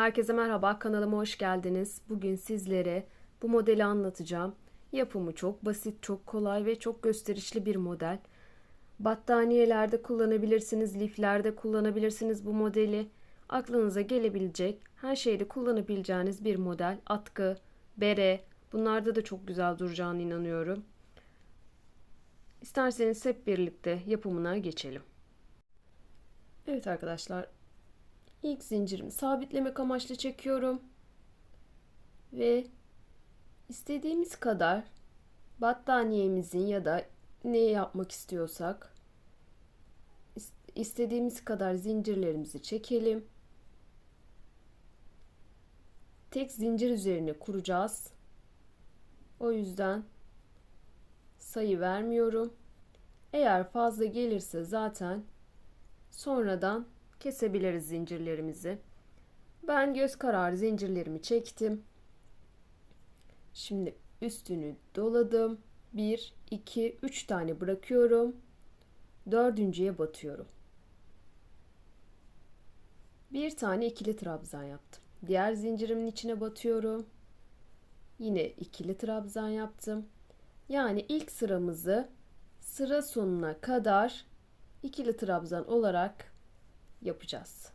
Herkese merhaba, kanalıma hoş geldiniz. Bugün sizlere bu modeli anlatacağım. Yapımı çok basit, çok kolay ve çok gösterişli bir model. Battaniyelerde kullanabilirsiniz, liflerde kullanabilirsiniz bu modeli. Aklınıza gelebilecek, her şeyde kullanabileceğiniz bir model. Atkı, bere, bunlarda da çok güzel duracağına inanıyorum. İsterseniz hep birlikte yapımına geçelim. Evet arkadaşlar, İlk zincirimi sabitlemek amaçlı çekiyorum. Ve istediğimiz kadar battaniyemizin ya da ne yapmak istiyorsak istediğimiz kadar zincirlerimizi çekelim. Tek zincir üzerine kuracağız. O yüzden sayı vermiyorum. Eğer fazla gelirse zaten sonradan kesebiliriz zincirlerimizi. Ben göz kararı zincirlerimi çektim. Şimdi üstünü doladım. 1, 2, 3 tane bırakıyorum. Dördüncüye batıyorum. Bir tane ikili trabzan yaptım. Diğer zincirimin içine batıyorum. Yine ikili trabzan yaptım. Yani ilk sıramızı sıra sonuna kadar ikili trabzan olarak yapacağız.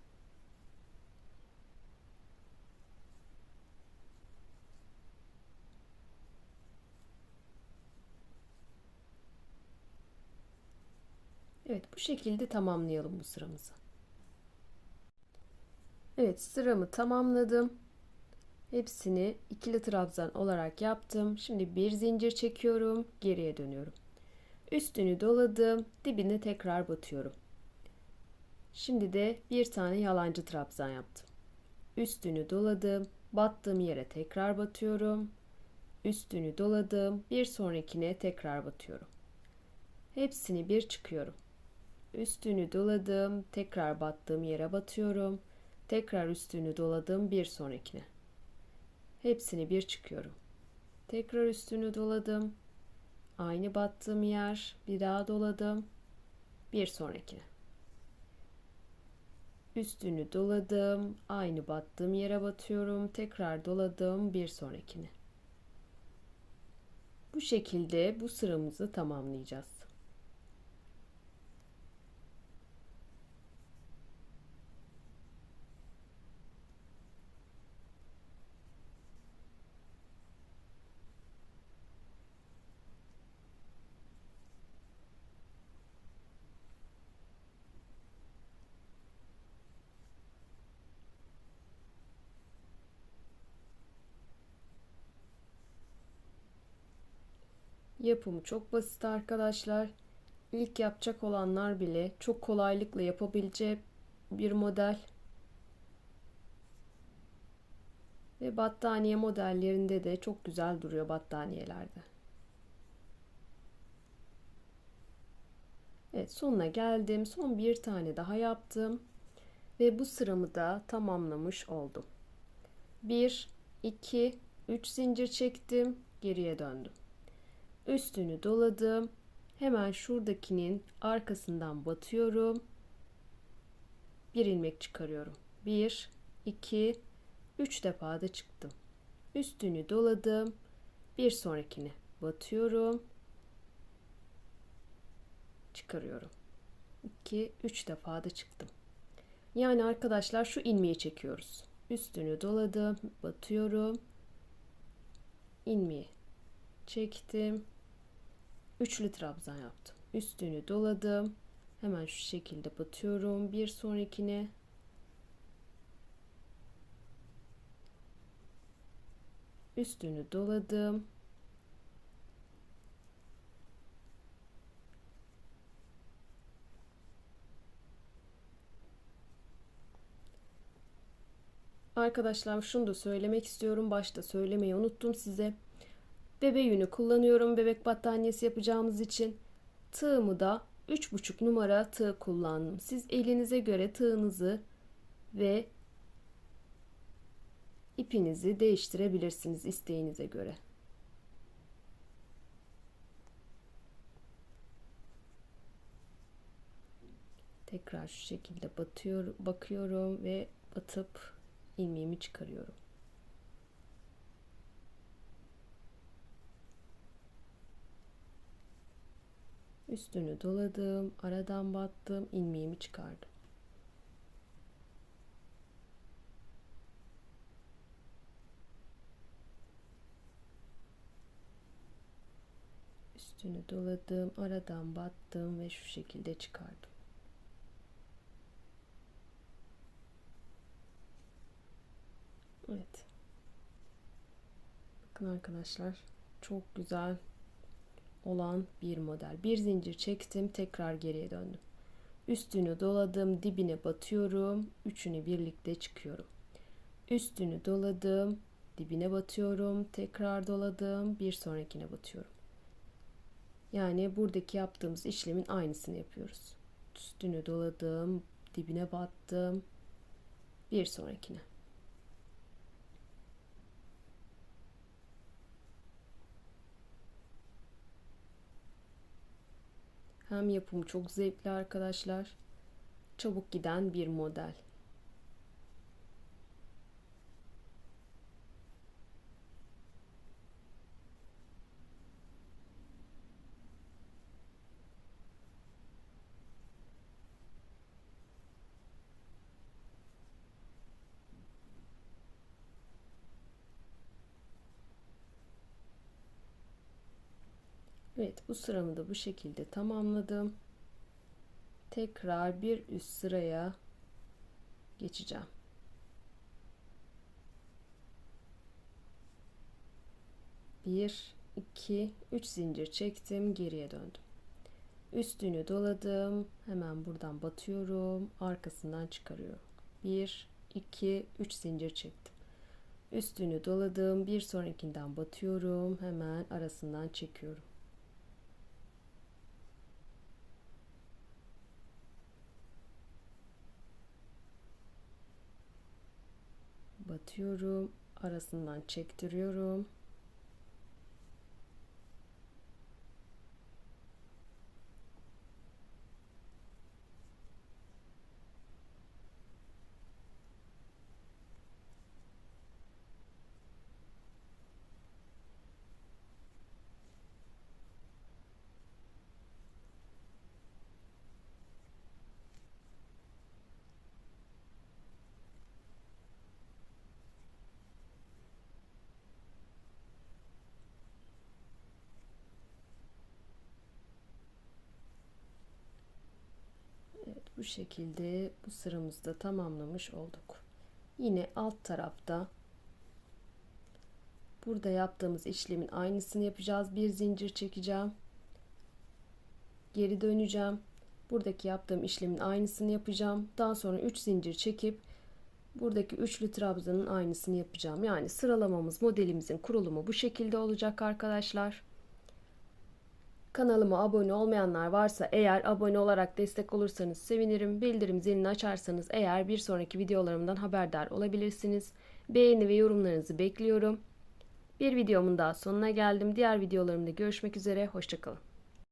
Evet bu şekilde tamamlayalım bu sıramızı. Evet sıramı tamamladım. Hepsini ikili trabzan olarak yaptım. Şimdi bir zincir çekiyorum. Geriye dönüyorum. Üstünü doladım. Dibine tekrar batıyorum. Şimdi de bir tane yalancı trabzan yaptım. Üstünü doladım. Battığım yere tekrar batıyorum. Üstünü doladım. Bir sonrakine tekrar batıyorum. Hepsini bir çıkıyorum. Üstünü doladım. Tekrar battığım yere batıyorum. Tekrar üstünü doladım. Bir sonrakine. Hepsini bir çıkıyorum. Tekrar üstünü doladım. Aynı battığım yer. Bir daha doladım. Bir sonrakine. Üstünü doladım. Aynı battığım yere batıyorum. Tekrar doladım bir sonrakini. Bu şekilde bu sıramızı tamamlayacağız. Yapımı çok basit arkadaşlar. İlk yapacak olanlar bile çok kolaylıkla yapabileceği bir model. Ve battaniye modellerinde de çok güzel duruyor battaniyelerde. Evet sonuna geldim. Son bir tane daha yaptım. Ve bu sıramı da tamamlamış oldum. 1, 2, 3 zincir çektim. Geriye döndüm. Üstünü doladım. Hemen şuradakinin arkasından batıyorum. Bir ilmek çıkarıyorum. 1 2 3 defa da çıktım. Üstünü doladım. Bir sonrakini batıyorum. Çıkarıyorum. 2 3 defa da çıktım. Yani arkadaşlar şu ilmeği çekiyoruz. Üstünü doladım, batıyorum. ilmeği çektim üçlü trabzan yaptım. Üstünü doladım. Hemen şu şekilde batıyorum. Bir sonrakine üstünü doladım. Arkadaşlar şunu da söylemek istiyorum. Başta söylemeyi unuttum size. Bebe yünü kullanıyorum bebek battaniyesi yapacağımız için. Tığımı da 3,5 numara tığ kullandım. Siz elinize göre tığınızı ve ipinizi değiştirebilirsiniz isteğinize göre. Tekrar şu şekilde batıyor, bakıyorum ve batıp ilmeğimi çıkarıyorum. Üstünü doladım, aradan battım, ilmeğimi çıkardım. Üstünü doladım, aradan battım ve şu şekilde çıkardım. Evet. Bakın arkadaşlar, çok güzel olan bir model. Bir zincir çektim, tekrar geriye döndüm. Üstünü doladım, dibine batıyorum, üçünü birlikte çıkıyorum. Üstünü doladım, dibine batıyorum, tekrar doladım, bir sonrakine batıyorum. Yani buradaki yaptığımız işlemin aynısını yapıyoruz. Üstünü doladım, dibine battım, bir sonrakine. Hem yapımı çok zevkli arkadaşlar. Çabuk giden bir model. Evet bu sıramı da bu şekilde tamamladım. Tekrar bir üst sıraya geçeceğim. Bir, iki, üç zincir çektim, geriye döndüm. Üstünü doladım, hemen buradan batıyorum, arkasından çıkarıyorum. Bir, iki, üç zincir çektim. Üstünü doladım, bir sonrakinden batıyorum, hemen arasından çekiyorum. Batıyorum arasından çektiriyorum bu şekilde bu sıramızda tamamlamış olduk. Yine alt tarafta burada yaptığımız işlemin aynısını yapacağız. Bir zincir çekeceğim. Geri döneceğim. Buradaki yaptığım işlemin aynısını yapacağım. Daha sonra 3 zincir çekip buradaki üçlü trabzanın aynısını yapacağım. Yani sıralamamız modelimizin kurulumu bu şekilde olacak arkadaşlar. Kanalıma abone olmayanlar varsa eğer abone olarak destek olursanız sevinirim. Bildirim zilini açarsanız eğer bir sonraki videolarımdan haberdar olabilirsiniz. Beğeni ve yorumlarınızı bekliyorum. Bir videomun daha sonuna geldim. Diğer videolarımda görüşmek üzere. Hoşçakalın.